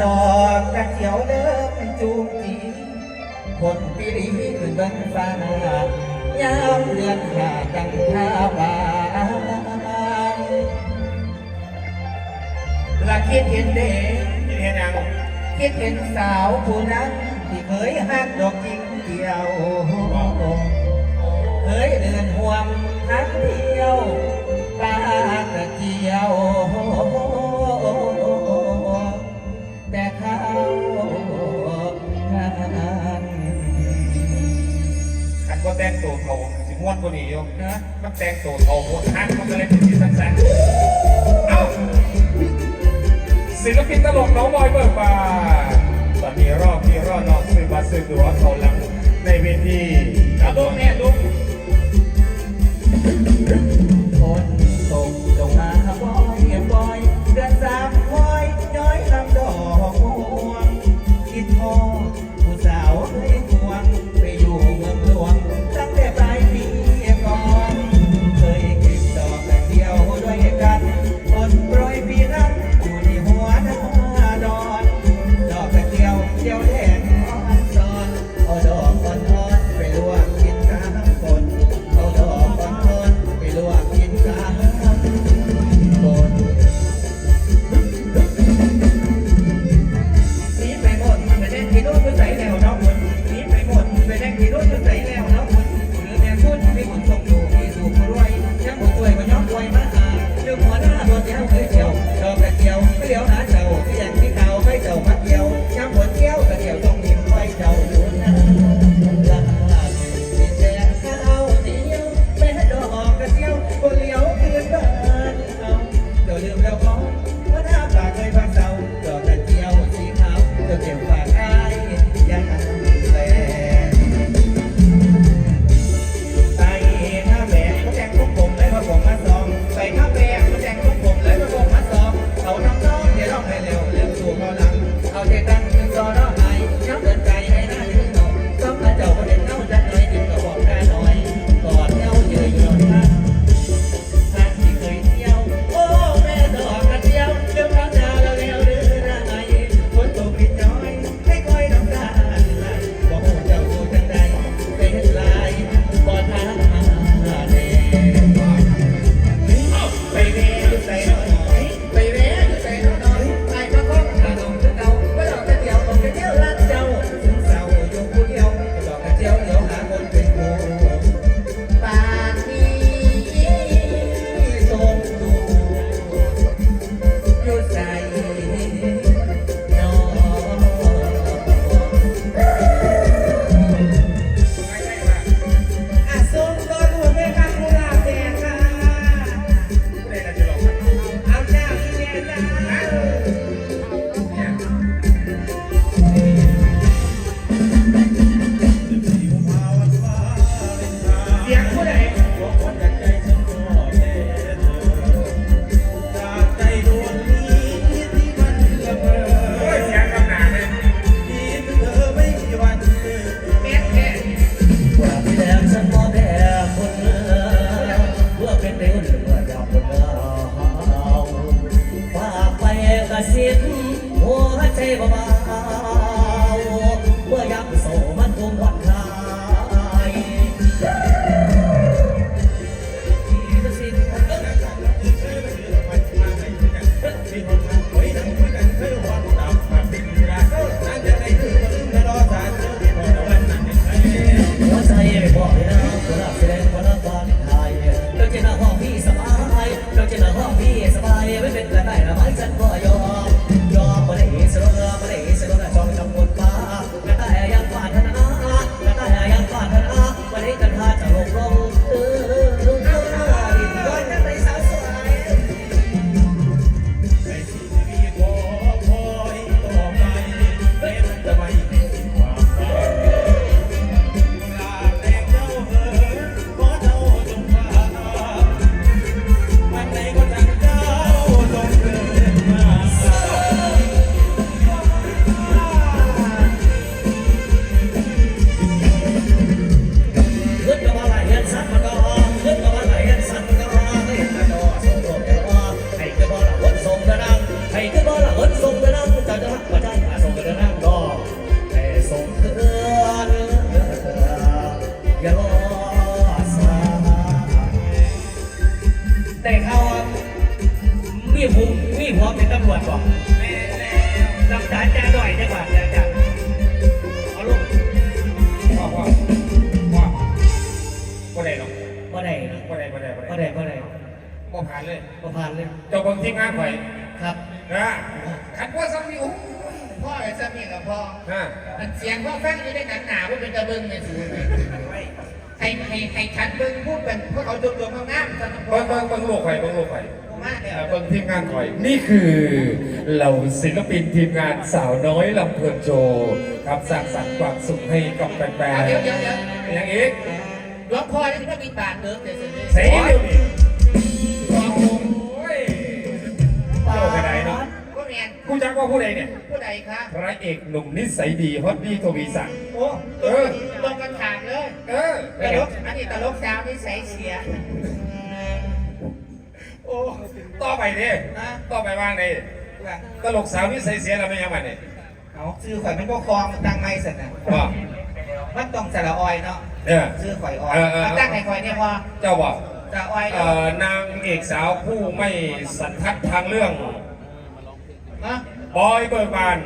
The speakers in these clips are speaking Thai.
ดอกกระเจียวเลิกจูงจีคนปีรีขึ้นบิ้งฟ้ายามเลื่อนหาดังท่าวาละคิดเห็นเด็กเห็นนางคิดเห็นสาวผู้นั้นที่เคยหักดอกจริงเดียว วนกว่นี้โยมนะมันแตงโตเอาหัวคักมันก็เลยเป็นที่สั้นๆเอ้าศิลปินตลกน้องบอยเบิกบานตอนนี้รอบที่รอดนอกซื้อบัตรซื้อตั๋วเขาหลังในเวที เบาานเลยเจ้าเบิ่งทีมงานข่อยครับนะขัดว่าซ้ำนี่โอ้พ่อไอ้สามีกับพ่อฮะมันเสียงพ่อฟังอยู่ในหนังหนาว่าเป็นตะเบิงเนี่ยสูงให้ให้ให้ฉันเบิ่งพูดเป็นพวกเขาจมจมงามๆตอนนั้นพ่อเบิ่งเบิ่งเบิ่งลูกข่อยเบิ่งลูกข่อยมากเลยเอ่อเบิ่งทีมงานข่อย นี่คือเหล่าศิลปินทีมงานสาวน้อยลำเพลินโชว์ครับสร้างสรรค์ความสุขให้กับแฟนเดี๋ยวเดี๋ยวเดี๋ยวๆอย่างอีกหลวงพ่อที่ไม่มีปากเดิมแต่เสร็จเสีย ผู้จักว่าผู้ใดเนี่ย ผู้ใดคะพระเอกหนุ่มนิสัยดีฮอตดี้ทวีศักดิ์ โอ้เออลงกันขาดเลยเออตลกอันนี้ตลกสาวนี่ใส่เสีย โอ้ต่อไปดินะต่อไปว่างดิตลกสาวนิสัยเสียแล้วไม่ยังไงเนี่ยเอาซื้อข่อยมันก็คลองตั้งไม่เสร็จนะว่ามันต้องสระออยเนาะเออซื้อข่อยออยเออเออมาตั้งให้ข่อยเนี่ยพอเจ้าบอกสระออยเอ่อนางเอกสาวผู้ไม่สันทัดทางเรื่อง นะบอยเบิร์บาน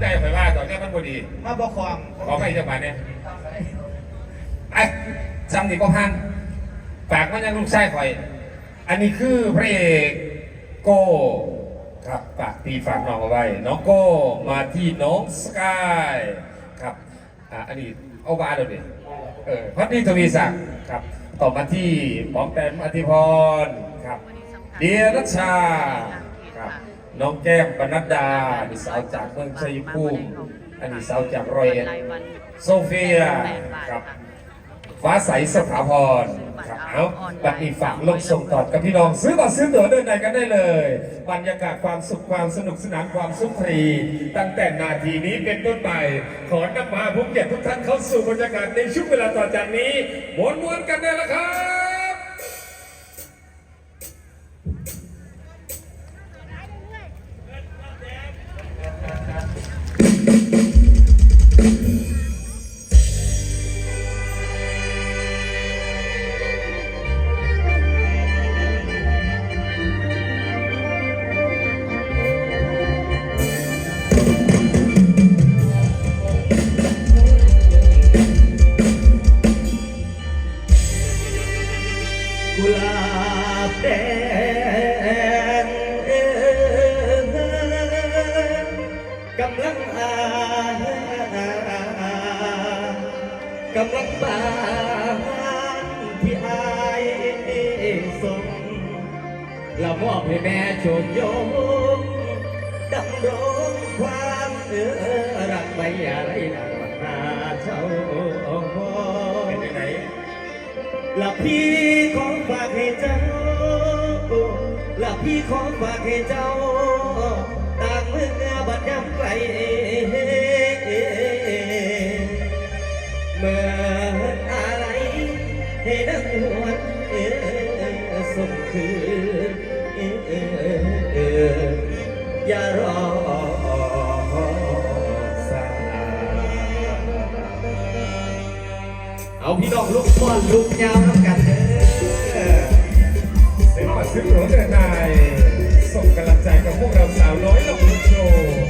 ได้ไปว่าตอนนี้มันพอดีมาบ่คลองขอไปจังหวัดเนี่ยไอ้จำดีก็พันฝากมันยังลูกชายคอย อันนี้คือพระเอกโก้ครับฝากตีฝากน้องเอาไว้ น้องโก้มาที่น้องสกายครับอ่าอันนี้เอาบาเลยดิเออพัดดีทวีศักดิ์ครับ ต่อมาที่ปอมแปมอธิพรครับ เดียรัชชาครับ น้องแก้มปนัดดาอันนี้สาวจากเมืองชัยภูมิอันนี้สาวจากร้อยเอ็ดโซเฟียครับฟ้าใสสถาพรครับเอาบัตรอีกฝากลงส่งต่อกับพี่น้อง ซื้อบัตรซื้อตั๋วเดินไหนกันได้เลย บรรยากาศความสุขความสนุกสนานความสุขฟรี ตั้งแต่นาทีนี้เป็นต้นไป ขอนำพาผู้เกียรติทุกท่านเข้าสู่บรรยากาศในช่วงเวลาต่อจากนี้ม้วนๆกันได้แล้วครับากำลังบานที่อายส่งละมอบให้แม่โชคโยมดำรงความเออรักไว้อะไรนักหนาเจ้าเป็นยังไงหลับพี่ของฝากให้เจ้าหลับพี่ของฝากให้เจ้าต่างเมื่อบัดยำไกล เอาพี่น้องลูกบอนลูกยาวน้ำกันเด้อเป็นบัตรซื้อหลวงเดินนายส่งกำลังใจกับพวกเราสาวน้อยลำลูกโชว์